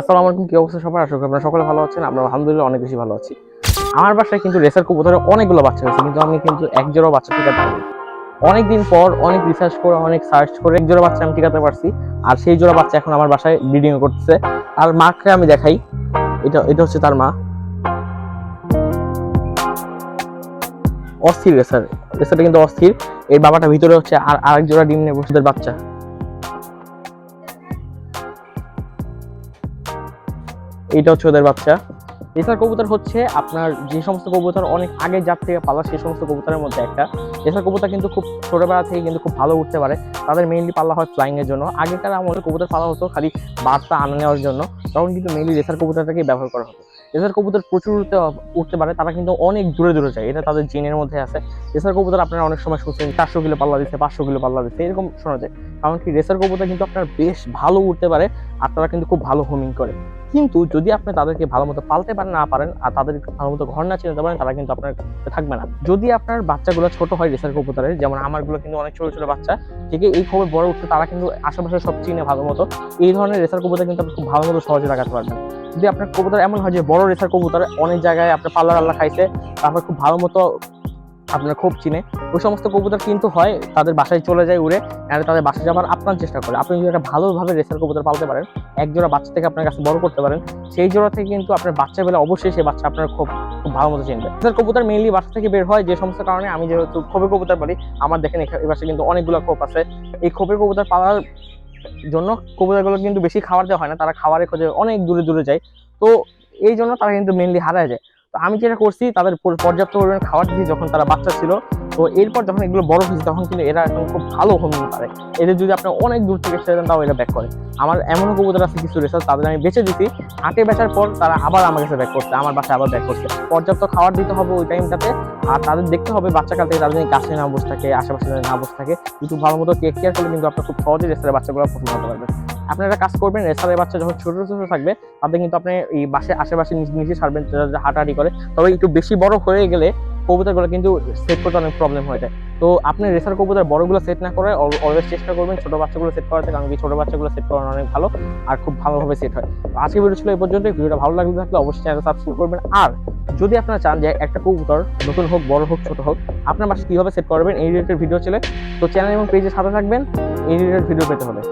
আসসালামু আলাইকুম, কি অবস্থা সবার? আশা করি আপনারা সকলে ভালো আছেন। আমরা আলহামদুলিল্লাহ অনেক বেশি ভালো আছি। আমার বাসায় কিন্তু রেসার কবুতরের অনেকগুলো বাচ্চা হয়েছে কিন্তু আমি কিন্তু এক জোড়া বাচ্চা টিকাতে পারিনি অনেকদিন পর অনেক রিসার্চ করে, অনেক সার্চ করে এক জোড়া বাচ্চা আমি টিকাতে পারছি, আর সেই জোড়া বাচ্চা এখন আমার বাসায় ব্রিডিং করতেছে। আর মাকে আমি দেখাই। এটা এটা হচ্ছে তার মা। অস্থির রেসার। রেসারটা কিন্তু অস্থির। এই বাবাটা ভিতরে হচ্ছে আর আরেক জোড়া ডিম নিয়ে বসে বাচ্চা। এইটা হচ্ছে ওদের বাচ্চা। রেসার কবুতর হচ্ছে আপনার যে সমস্ত কবুতর অনেক আগে জাত থেকে পালা, সেই সমস্ত কবুতরের মধ্যে একটা। রেসার কবুতর কিন্তু খুব ছোটবেলা থেকে কিন্তু খুব ভালো উঠতে পারে। তাদের মেইনলি পাল্লা হয় ফ্লাইংয়ের জন্য। আগেকার আমলে কবুতর পালা হতো খালি বার্তা আনা নেওয়ার জন্য। তখন কিন্তু মেইনলি রেসার কবুতরটাকে ব্যবহার করা হতো। রেসার কবুতর প্রচুর উঠতে উঠতে পারে। তারা কিন্তু অনেক দূরে দূরে যায়। এটা তাদের জিনের মধ্যে আছে। রেসার কবুতর আপনারা অনেক সময় শুনছেন, চারশো কিলো পাল্লা দিচ্ছে পাঁচশো কিলো পাল্লা দিচ্ছে এরকম শোনা যায়। কারণ কি রেসার কবুতর কিন্তু আপনার বেশ ভালো উঠতে পারে আর তারা কিন্তু খুব ভালো হোমিং করে। কিন্তু যদি আপনি তাদেরকে ভালো মতো পালতে পারেন, না পারেন আর তাদেরকে ভালো মতো ঘর না চিনতে পারেন, তারা কিন্তু আপনার থাকবে না। যদি আপনার বাচ্চাগুলো ছোট হয় রেসার কবুতরের, যেমন আমারগুলো কিন্তু অনেক ছোট ছোট বাচ্চা, ঠিক এই খবর বড় উঠতে তারা কিন্তু আশেপাশে সব চিনে ভালো মতো। এই ধরনের রেসার কবুতর কিন্তু আপনি খুব ভালো মতো সহজে লাগাতে পারবেন। যদি আপনার কবুতর এমন হয় যে বড় রেসার কবুতর, অনেক জায়গায় আপনার পাল্লা আল্লাহ খাইছে, তারপর খুব ভালো মতো আপনার খুব চিনে ওই সমস্ত কবুতর কিন্তু হয়, তাদের বাসায় চলে যায় উড়ে আর তাদের বাসায় যাবার আপনার চেষ্টা করে। আপনি যদি একটা ভালোভাবে রেসার কবুতর পালতে পারেন, এক জোড়া বাচ্চা থেকে আপনার কাছে বড় করতে পারেন, সেই জোড়া থেকে কিন্তু আপনার বাচ্চা বেলা অবশ্যই সেই বাচ্চা আপনার খুব খুব ভালো মতো চিনবে। রেসার কবুতর মেইনলি বাসা থেকে বের হয় যে সমস্ত কারণে আমি যেহেতু খোপের কবুতর পালি, আমার দেখেন এই বাসায় কিন্তু অনেকগুলো খোপ আছে। এই খোপের কবুতর পালার জন্য কবুতরগুলো কিন্তু বেশি খাবার দেওয়া হয় না, তারা খাবারের খোঁজে অনেক দূরে দূরে যায়। তো এই জন্য তারা কিন্তু মেইনলি হারায় যায়। তো আমি যেটা করছি, তাদের পর্যাপ্ত পরিমাণে খাবার দিয়েছি যখন তারা বাচ্চা ছিল তো এরপর যখন এগুলো বড় হয়েছে, তখন কিন্তু এরা এখন খুব ভালো হোমিং পারে। এদের যদি আপনি অনেক দূর থেকে ছেড়ে দেন, তাও এরা ব্যাক করে। আমার এমনও কবুতর আছে কিছু রেসার, তাদের আমি বেঁচে দিছি। হাটে বেচার পর তারা আবার আমার কাছে ব্যাক করছে, আমার বাসায় আবার ব্যাক করছে। পর্যাপ্ত খাবার দিতে হবে ওই টাইমটাতে আর তাদের দেখতে হবে বাচ্চাকাল থেকে তাদের গাছে না বসে থাকে, আশেপাশে না বসে থাকে, একটু ভালো মতো টেক কেয়ার করলে কিন্তু আপনার খুব সহজে রেসারের বাচ্চাগুলো পছন্দ হতে পারবেন আপনারা কাজ করবেন, রেসারের বাচ্চা যখন ছোট ছোট থাকবে, তাদের কিন্তু আপনি এই বাসে আশেপাশে নিচে ছাড়বেন হাঁটাহাঁটি করে। তবে একটু বেশি বড় হয়ে গেলে কবুতরগুলো কিন্তু সেট করতে অনেক প্রবলেম হয়ে যায়। তো আপনি রেসার কবুতর বড়গুলো সেট না করে অলওয়েজ চেষ্টা করবেন ছোট বাচ্চাগুলো সেট করাতে কারণ কি ছোট বাচ্চাগুলো সেট করানো অনেক ভালো আর খুব ভালোভাবে সেট হয়। তো আজকে ভিডিও ছিল এই পর্যন্ত ভিডিওটা ভালো লাগলে থাকলে অবশ্যই চ্যানেল সাবস্ক্রাইব করবেন। আর যদি আপনারা চান যে একটা কবুতর নতুন হোক, বড় হোক, ছোট হোক, আপনার বাসায় কীভাবে সেট করবেন, এই রিলেটেড ভিডিও ছিল। তো চ্যানেল এবং পেজে সাথে থাকবেন, এই রিলেটেড ভিডিও পেতে হবে।